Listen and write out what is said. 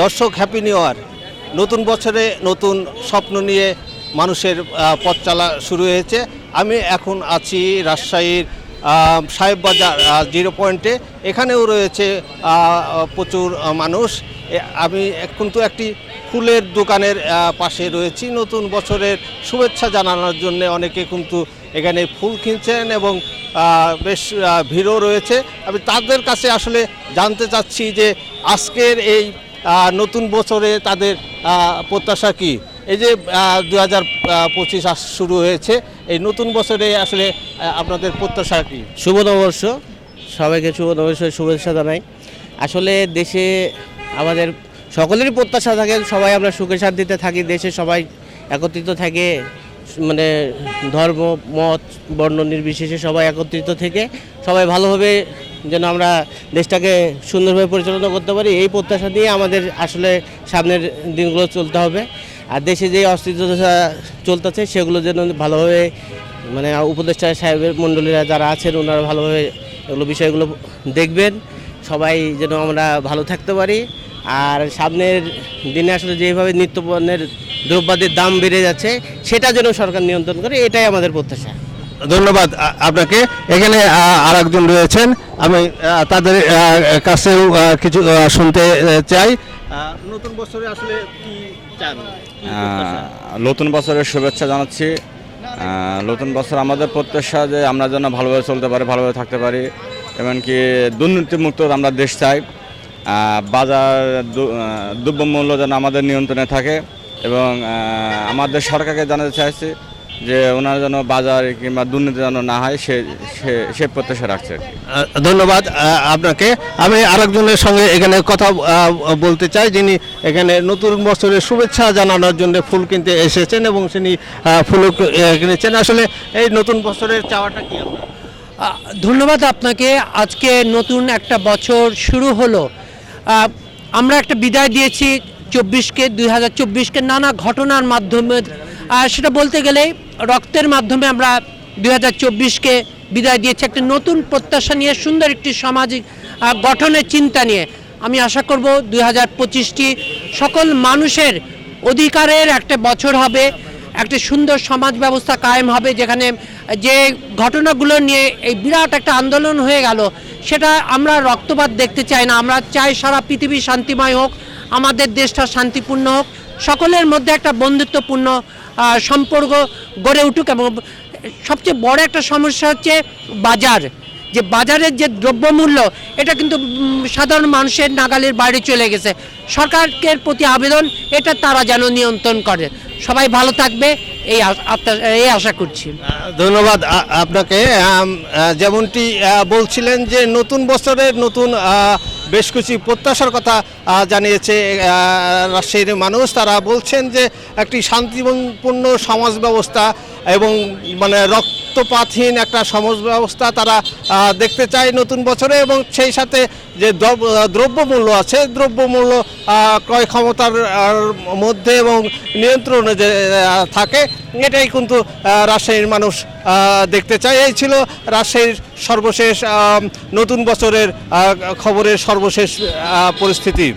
দর্শক happy new year নতুন বছরে নতুন স্বপ্ন নিয়ে মানুষের পথ চলা শুরু হয়েছে। আমি এখন আছি রাজশাহীর সাহেব বাজার জিরো পয়েন্টে এখানেও রয়েছে প্রচুর মানুষ। আমি কিন্তু একটি ফুলের দোকানের পাশে রয়েছি। নতুন বছরের শুভেচ্ছা জানানোর জন্য অনেকে কিন্তু এখানে ফুল কিনছেন এবং বেশ ভিড়ও রয়েছে। আমি তাদের কাছে আসলে জানতে চাচ্ছি যে আজকের এই নতুন বছরে তাদের প্রত্যাশা কি? এই যে দু হাজার পঁচিশ শুরু হয়েছে, এই নতুন বছরে আসলে আপনাদের প্রত্যাশা কি? শুভ নববর্ষ। সবাইকে শুভ নববর্ষের শুভেচ্ছা জানাই। আসলে দেশে আমাদের সকলেরই প্রত্যাশা থাকে, সবাই আমরা সুখে শান্তিতে থাকি, দেশে সবাই একত্রিত থাকে মানে ধর্ম, মত, বর্ণ নির্বিশেষে সবাই একত্রিত থেকে, সবাই ভালোভাবে যেন আমরা দেশটাকে সুন্দরভাবে পরিচালনা করতে পারি, এই প্রত্যাশা দিয়ে আমাদের আসলে সামনের দিনগুলো চলতে হবে। আর দেশে যে অস্থিরতা চলতেছে, সেগুলো যেন ভালোভাবে মানে উপদেষ্টা সাহেবের মণ্ডলীরা যারা আছেন, ওনারা ভালোভাবে এগুলো বিষয়গুলো দেখবেন। সবাই যেন আমরা ভালো থাকতে পারি। আর সামনের দিনে আসলে যেভাবে নিত্যপণ্যের দ্রব্যাদির দাম বেড়ে যাচ্ছে, সেটা যেন সরকার নিয়ন্ত্রণ করে, এটাই আমাদের প্রত্যাশা। ধন্যবাদ আপনাকে। এখানে আর একজন রয়েছেন। আমি তাদের কাছেও কিছু শুনতে চাই। নতুন বছরে আসলে কি চান? নতুন বছরের শুভেচ্ছা জানাচ্ছি। নতুন বছর আমাদের প্রত্যাশা যে আমরা যেন ভালোভাবে চলতে পারি ভালোভাবে থাকতে পারি। এমনকি দুর্নীতিমুক্ত আমরা দেশ চাই। বাজার দ্রব্যমূল্য যেন আমাদের নিয়ন্ত্রণে থাকে এবং আমাদের সরকারকে জানাতে চাইছি যে ওনারা যেন বাজার কিংবা দুর্নীতি যেন না হয় সে সে- সে প্রত্যাশা রাখছে। আর কি। ধন্যবাদ আপনাকে। আমি আরেকজনের সঙ্গে এখানে কথা বলতে চাই যিনি এখানে নতুন বছরের শুভেচ্ছা জানানোর জন্য ফুল কিনতে এসেছেন এবং তিনি ফুলও কিনেছেন। আসলে এই নতুন বছরের চাওয়াটা কি আপনার? ধন্যবাদ আপনাকে। আজকে নতুন একটা বছর শুরু হলো। আমরা একটা বিদায় দিয়েছি চব্বিশকে দুই হাজার চব্বিশকে নানা ঘটনার মাধ্যমে সেটা বলতে গেলে রক্তের মাধ্যমে আমরা দুই হাজার চব্বিশকে বিদায় দিয়েছি। একটা নতুন প্রত্যাশা নিয়ে, সুন্দর একটি সামাজিক গঠনের চিন্তা নিয়ে। আমি আশা করব দুই হাজার পঁচিশটি সকল মানুষের অধিকারের একটা বছর হবে, একটা সুন্দর সমাজ ব্যবস্থা কায়েম হবে, যেখানে যে ঘটনাগুলো নিয়ে এই বিরাট একটা আন্দোলন হয়ে গেল, সেটা আমরা রক্তপাত দেখতে চাই না। আমরা চাই সারা পৃথিবী শান্তিময় হোক, আমাদের দেশটা শান্তিপূর্ণ হোক। সকলের মধ্যে একটা বন্ধুত্বপূর্ণ সম্পর্ক গড়ে উঠুক এবং সবচেয়ে বড় একটা সমস্যা হচ্ছে বাজার। যে বাজারের যে দ্রব্যমূল্য, এটা কিন্তু সাধারণ মানুষের নাগালের বাইরে চলে গেছে। সরকারের প্রতি আবেদন, এটা তারা যেন নিয়ন্ত্রণ করে। সবাই ভালো থাকবে, এই এই আশা করছি। ধন্যবাদ আপনাকে। যেমনটি বলছিলেন যে নতুন বছরের নতুন বেশ কিছু প্রত্যাশার কথা জানিয়েছে রাজশাহীর মানুষ। তারা বলছেন যে, একটি শান্তিপূর্ণ সমাজ ব্যবস্থা এবং মানে রক্তপাতহীন একটা সমাজ ব্যবস্থা তারা দেখতে চায় নতুন বছরে এবং সেই সাথে যে দ্রব- দ্রব্যমূল্য আছে, দ্রব্যমূল্য ক্রয় ক্ষমতার মধ্যে এবং নিয়ন্ত্রণে যে থাকে, এটাই কিন্তু রাজশাহীর মানুষ দেখতে চায়। এই ছিল রাজশাহীর সর্বশেষ নতুন বছরের খবরের সর্বশেষ পরিস্থিতি।